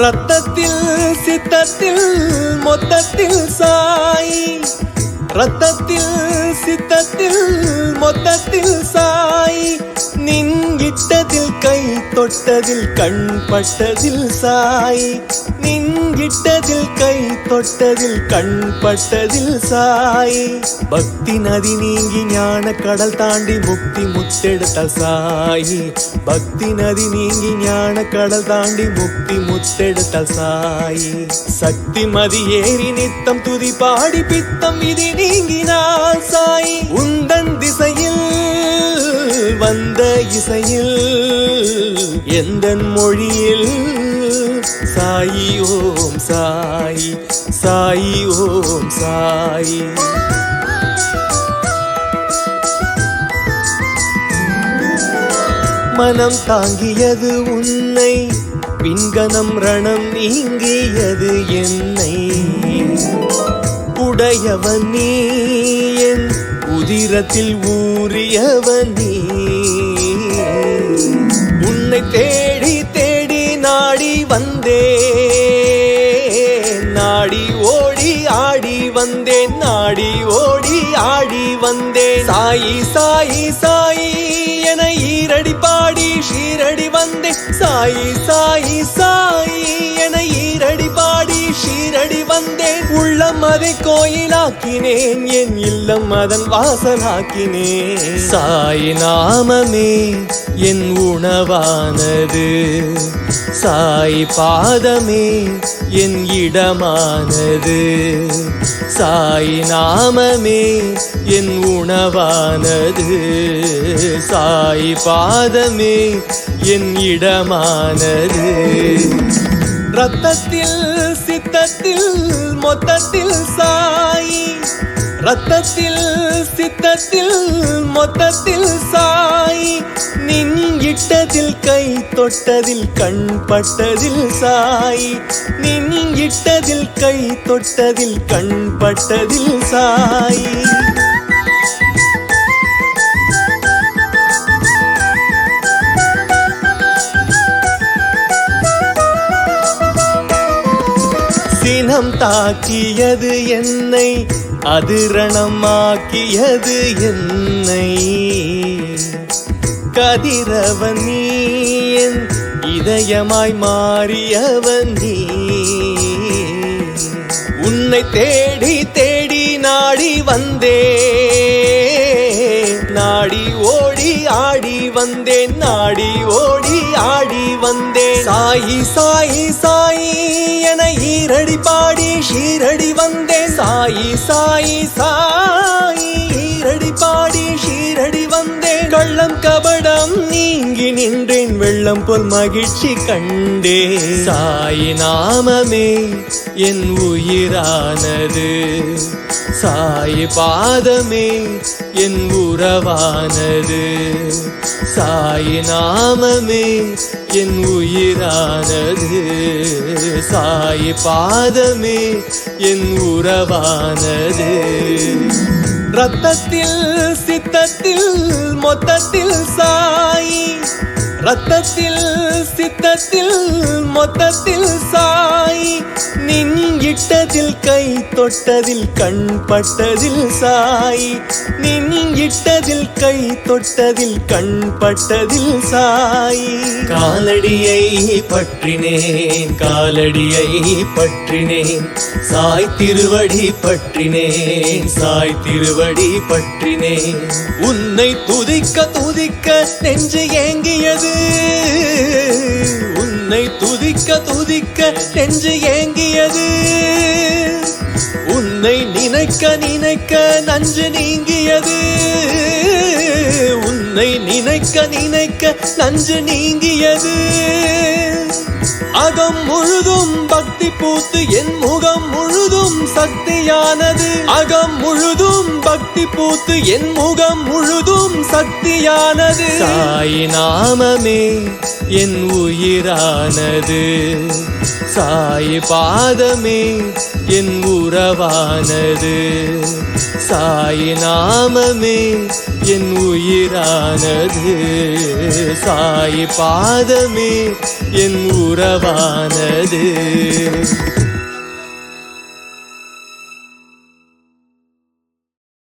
ரத்தத்தில் சித்தத்தில் மொத்தத்தில் சாய். ரத்தத்தில் சித்தத்தில் மொத்தத்தில் சாய். நின் கை தொட்டதில் கண் பட்டதில் சாய். நின்கிட்டதில் கை தொட்டதில் கண் பட்டதில் சாய். பக்தி நதி நீங்கி ஞான கடல் தாண்டி முக்தி முத்தெடுத்த சாய். பக்தி நதி நீங்கி ஞான கடல் தாண்டி முக்தி முத்தெடுத்த சாய். சக்தி மதி ஏறி நித்தம் துதி பாடி பித்தம் இது நீங்கினால் சாய். உந்தன் திசையில் வந்த இசையில் எந்த மொழியில்? சாயி ஓம் சாயி சாயி ஓம் சாயி. மனம் தாங்கியது உன்னை பின்கணம் ரணம் நீங்கியது என்னை. உடையவன் நீ என் உதிரத்தில் ஊறியவனே. உன்னை தேடி தேடி நாடி வந்தே. நாடி ஓடி ஆடி வந்தேன் நாடி ஓடி ஆடி வந்தேன் சாயி சாயி சாயி என ஈரடி பாடி ஷீரடி வந்தேன் சாயி சாயி சாயி என ஈரடி இல்லம் அதை கோயிலாக்கினேன். என் இல்லம் அதன் வாசலாக்கினேன் சாய் நாமமே என் உணவானது. சாய் பாதமே என் இடமானது. சாய் நாமமே என் உணவானது. சாய் பாதமே என் இடமானது. ரத்தத்தில் சித்தத்தில் மொத்தத்தில் சாயி. ரத்தத்தில் சித்தத்தில் மொத்தத்தில் சாய். நின்கிட்டதில் கை தொட்டதில் கண் பட்டதில் சாய். நின்கிட்டதில் கை தொட்டதில் கண் பட்டதில் சாயி. மனம் தாக்கியது என்னை அதிரணமாக்கியது என்னை. கதிரவன் நீ என் இதயமாய் மாறியவன் நீ. உன்னை தேடி தேடி நாடி வந்தே நாடி ஓடி ஆடி வந்தேன் நாடி ஓடி ஆடி வந்தேன் சாயி சாயி சாயி என பாடி ஷீரடி வந்தே. சாயி சாயி சாயி. ஈரடி பாடி ஷீரடி வந்தே. கள்ளம் கபடம் நீங்கி நின்றேன். வெள்ளம் போல் மகிழ்ச்சி கண்டே. சாயி நாமமே என் உயிரானது. சாயி பாதமே என் உறவானது. சாயி நாமமே என் உயிரானது. சாய் பாதமே என் உறவானது. ரத்தத்தில் சித்தத்தில் மொத்தத்தில் சாய் ரத்தத்தில் சித்தத்தில் மொத்தத்தில் சாய். நின் இட்டதில் கை தொட்டதில் கண் பட்டதில் சாய். நின் இட்டதில் கை தொட்டதில் கண் பட்டதில் சாய். காலடியை பற்றினேன் காலடியை பற்றினேன். சாய் திருவடி பற்றினேன் சாய் திருவடி பற்றினேன். உன்னை துதிக்க துதிக்க நெஞ்சு ஏங்கியது. உன்னை துதிக்க துதிக்க நெஞ்சு ஏங்கியது. உன்னை நினைக்க நினைக்க நஞ்சு நீங்கியது. உன்னை நினைக்க நினைக்க நஞ்சு நீங்கியது. அகம் முழுதும் பக்தி பூத்து என் முகம் முழுதும் சக்தியானது. அகம் முழுதும் பக்தி பூத்து என் முகம் முழுதும் சக்தியானது. சாய் நாமமே என் உயிரானது. சாய் பாதமே என் உறவானது. சாய் நாமமே என் உயிரானது. சாய் பாதமே என் உறவானது.